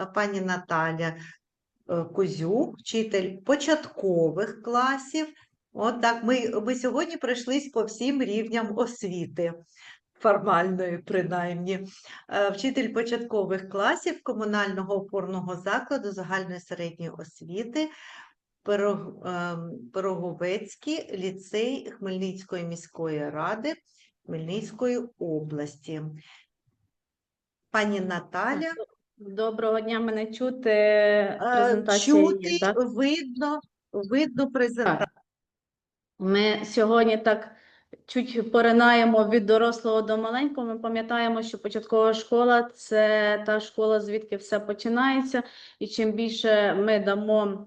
е, пані Наталя е, Кузюк, вчитель початкових класів. От так, ми, ми сьогодні пройшлись по всім рівням освіти, формальної принаймні. Е, Вчитель початкових класів комунального опорного закладу загальної середньої освіти Пирог- Пироговецький ліцей Хмельницької міської ради Хмельницької області. Пані Наталя, Доброго дня, мене чути. е, Презентація є, так? видно, видно презентацію. Ми сьогодні так чуть поринаємо від дорослого до маленького. Ми пам'ятаємо, що початкова школа це та школа, звідки все починається. І чим більше ми дамо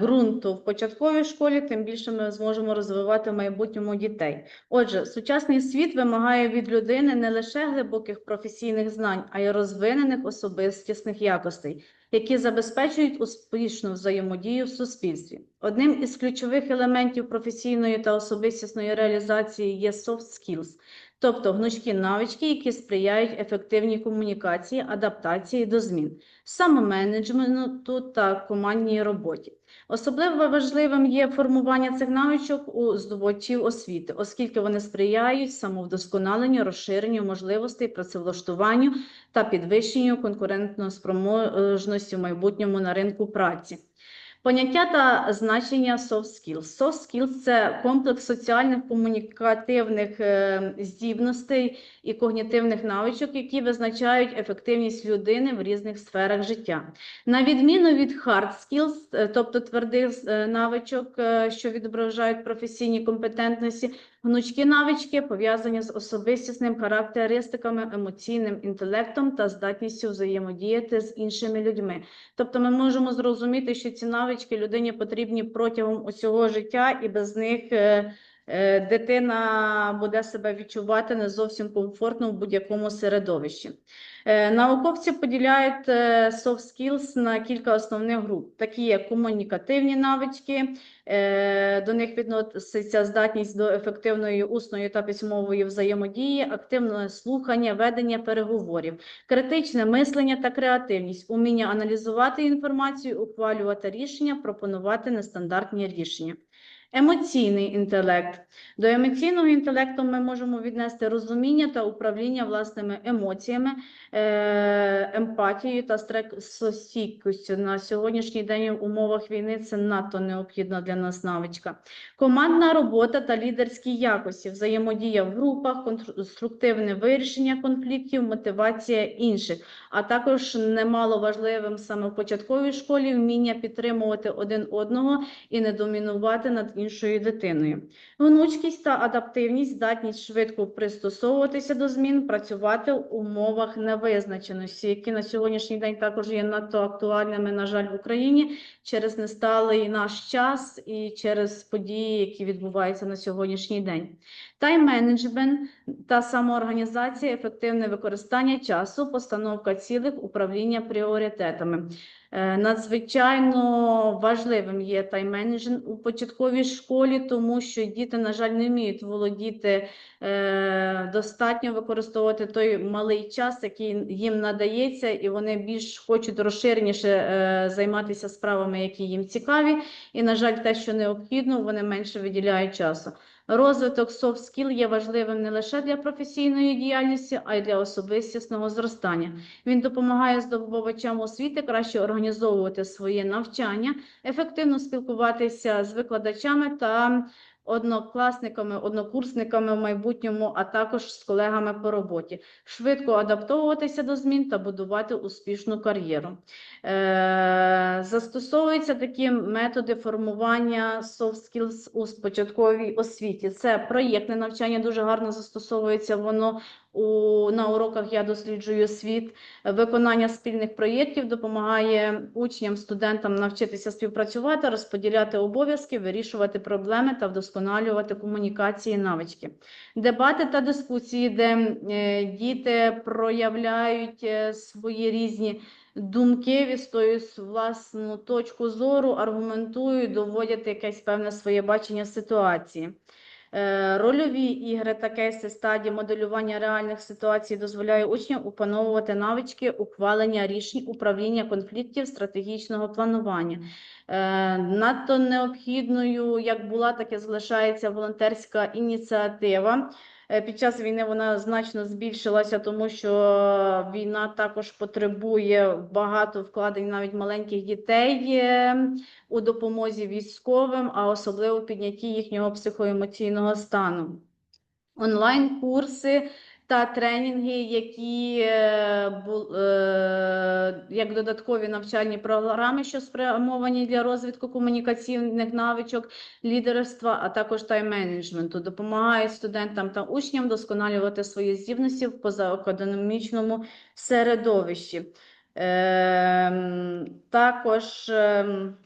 ґрунту в початковій школі, тим більше ми зможемо розвивати в майбутньому дітей. Отже, сучасний світ вимагає від людини не лише глибоких професійних знань, а й розвинених особистісних якостей які забезпечують успішну взаємодію в суспільстві. Одним із ключових елементів професійної та особистісної реалізації є soft skills, тобто гнучкі навички, які сприяють ефективній комунікації, адаптації до змін, самоменеджменту та командній роботі. Особливо важливим є формування цих навичок у здобувачів освіти, оскільки вони сприяють самовдосконаленню, розширенню можливостей працевлаштуванню та підвищенню конкурентноспроможності в майбутньому на ринку праці. Поняття та значення soft skills. Soft skills – це комплекс соціальних комунікативних е, здібностей і когнітивних навичок, які визначають ефективність людини в різних сферах життя. На відміну від hard skills, е, тобто твердих е, навичок, що відображають професійні компетентності, гнучкі навички пов'язані з особистісним характеристиками, емоційним інтелектом та здатністю взаємодіяти з іншими людьми. Тобто ми можемо зрозуміти, що ці навички людині потрібні протягом усього життя, і без них е, е, дитина буде себе відчувати не зовсім комфортно в будь-якому середовищі. Е, Науковці поділяють е, soft skills на кілька основних груп, такі як комунікативні навички, е, до них відноситься здатність до ефективної усної та письмової взаємодії, активне слухання, ведення переговорів, критичне мислення та креативність, уміння аналізувати інформацію, ухвалювати рішення, пропонувати нестандартні рішення. Емоційний інтелект. До емоційного інтелекту ми можемо віднести розуміння та управління власними емоціями, е, емпатією та стресостійкістю. На сьогоднішній день в умовах війни це надто необхідна для нас навичка. Командна робота та лідерські якості, взаємодія в групах, конструктивне вирішення конфліктів, мотивація інших, а також немало важливим саме в початковій школі вміння підтримувати один одного і не домінувати над іншою дитиною. Гнучкість та адаптивність, здатність швидко пристосовуватися до змін, працювати в умовах невизначеності, які на сьогоднішній день також є надто актуальними, на жаль, в Україні через несталий наш час і через події, які відбуваються на сьогоднішній день. Тайм-менеджмент та самоорганізація, ефективне використання часу, постановка цілих, управління пріоритетами. Е, Надзвичайно важливим є тайм-менеджмент у початковій школі, тому що діти, на жаль, не вміють володіти е, достатньо використовувати той малий час, який їм надається, і вони більш хочуть розширеніше е, займатися справами, які їм цікаві. І, на жаль, те, що необхідно, вони менше виділяють часу. Розвиток soft skill є важливим не лише для професійної діяльності, а й для особистісного зростання. Він допомагає здобувачам освіти краще організовувати своє навчання, ефективно спілкуватися з викладачами та однокласниками, однокурсниками в майбутньому, а також з колегами по роботі, швидко адаптовуватися до змін та будувати успішну кар'єру. Е, Застосовуються такі методи формування soft skills у початковій освіті. Це проєктне навчання, дуже гарно застосовується воно у, на уроках я досліджую світ. Виконання спільних проєктів допомагає учням, студентам навчитися співпрацювати, розподіляти обов'язки, вирішувати проблеми та вдосконалювати комунікації, навички. Дебати та дискусії, де е, діти проявляють е, свої різні думки, відстоюють власну точку зору, аргументують, доводять якесь певне своє бачення ситуації. Е, Рольові ігри та кейси стадії моделювання реальних ситуацій дозволяє учням опановувати навички ухвалення рішень, управління конфліктів, стратегічного планування. Е, Надто необхідною, як була, так і залишається волонтерська ініціатива. Е, Під час війни вона значно збільшилася, тому що війна також потребує багато вкладень навіть маленьких дітей у допомозі військовим, а особливо піднятті їхнього психоемоційного стану. Онлайн-курси та тренінги, які е, бу- е, як додаткові навчальні програми, що спрямовані для розвитку комунікаційних навичок, лідерства, а також тайм-менеджменту, допомагають студентам та учням досконалювати свої здібності в позаакадемічному середовищі. Ем, також ем,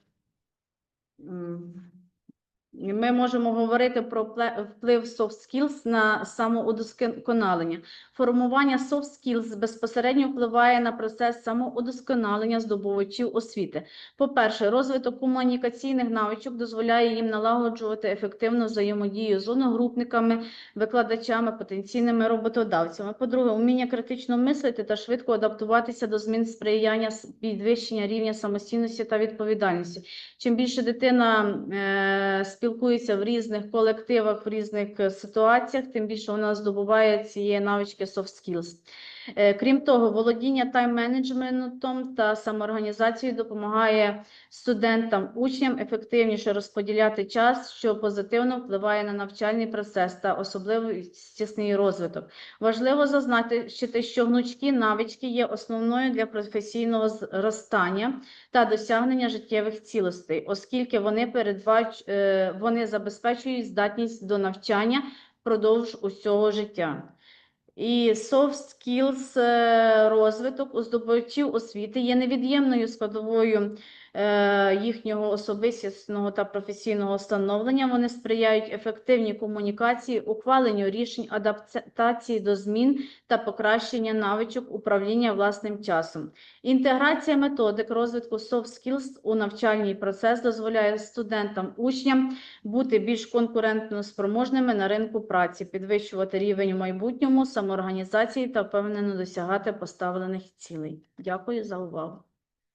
ми можемо говорити про вплив soft skills на самоудосконалення. Формування soft skills безпосередньо впливає на процес самоудосконалення здобувачів освіти. По-перше, розвиток комунікаційних навичок дозволяє їм налагоджувати ефективну взаємодію з одногрупниками, викладачами, потенційними роботодавцями. По-друге, вміння критично мислити та швидко адаптуватися до змін сприяння підвищення рівня самостійності та відповідальності. Чим більше дитина е, спілкується в різних колективах, в різних е, ситуаціях, тим більше вона здобуває цієї навички soft skills. Е, Крім того, володіння тайм-менеджментом та самоорганізацією допомагає студентам, учням ефективніше розподіляти час, що позитивно впливає на навчальний процес та особливостісний розвиток. Важливо зазначити, що гнучкі навички є основною для професійного зростання та досягнення життєвих цілостей, оскільки вони передбач... е, вони забезпечують здатність до навчання впродовж усього життя. І soft skills е, розвиток у здобувачів освіти є невід'ємною складовою їхнього особистісного та професійного становлення. Вони сприяють ефективній комунікації, ухваленню рішень, адаптації до змін та покращення навичок управління власним часом. Інтеграція методик розвитку soft skills у навчальний процес дозволяє студентам, учням бути більш конкурентно спроможними на ринку праці, підвищувати рівень у майбутньому, самоорганізації та впевнено досягати поставлених цілей. Дякую за увагу.